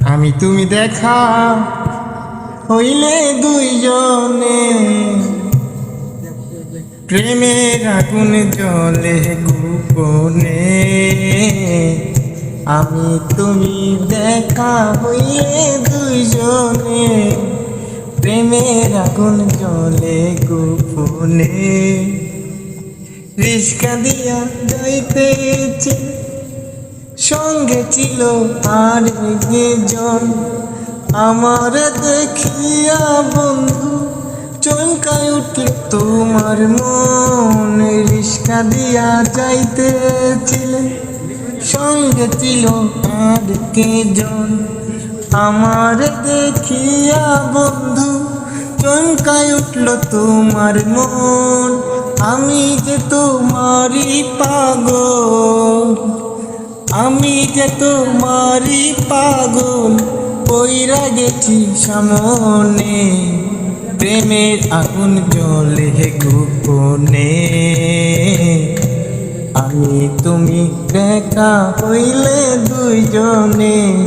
আমি তুমি দেখা হইলে দুইজনে। প্রেমের আগুন জলে গোপনে। আমি তুমি দেখা হইলে দুইজনে। প্রেমের আগুন জলে গোপনে। রিস্কা দিয়া যাইতেছি। সঙ্গে ছিল আর একজন আমার দেখিয়া বন্ধু, চমকায় উঠল, তোমার মন রিস্কা দিয়া যাইতেছিলে। সঙ্গে ছিল আর কেজন। আমার দেখিয়া বন্ধু, চমকায় উঠল, তোমার মন। আমি যে তোমারই পাগল। আমি যে তোমারই পাগল, পইরা গেছি সামনে। প্রেমের আগুন জলে গোপনে। আমি তুমি দেখা হইলে দুইজনে,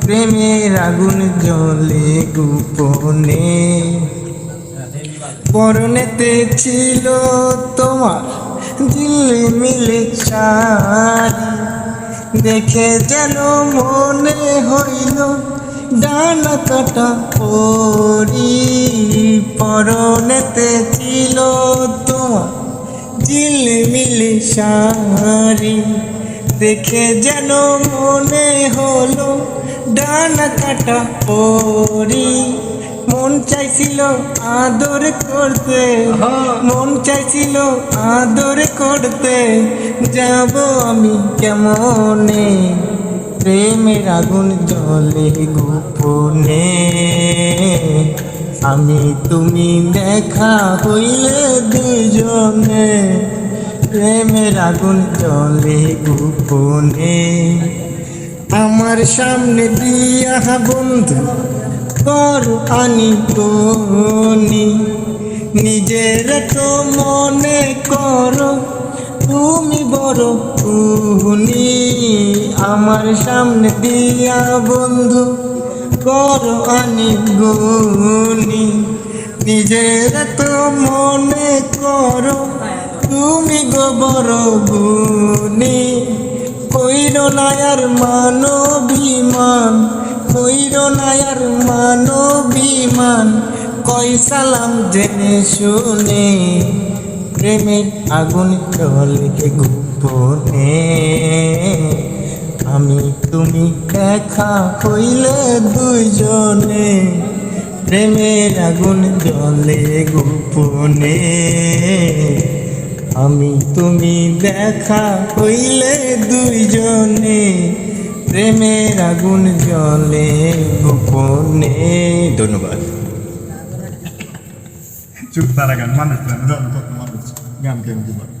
প্রেমের আগুন জলে গোপনে। পরনেতে ছিল তোমার দিল্লি মিলে শাড়ি দেখে যেন মনে হইল, ডানা কাটা পরি পরনেতে ছিল তোমার ঝিলমিলি শাড়ি দেখে যেন মনে হলো, ডানা কাটা পরি মন চাইছিল আদর করতে। মন চাইছিল আদর করতে। যাব আমি কেমনে? প্রেমের আগুন জলে গোপনে। আমি তুমি দেখা হইলে দুজনে। প্রেমের আগুন জলে গোপনে। আমার সামনে দিয়া বন্ধু কর আনি তনি নিজের তো মনে করো, তুমি বড় উনি আমার সামনে দিয়া বন্ধু কর আনি গুনি নিজের তো মনে করো, তুমি গো বড় গুনি কইর নায়ার মানবিমান কইর নায়ার মানবিমান, কই সালাম জেনে শুনে, প্রেমের আগুন চলে গোপনে। আমি তুমি দেখা হইলে দুইজনে, প্রেমের আগুন জলে গোপনে। আমি তুমি দেখা হইলে দুইজনে প্রেমের আগুন জলে গোপনে ধন্যবাদ চুপ তারা গান মানুষ গান কেন কেন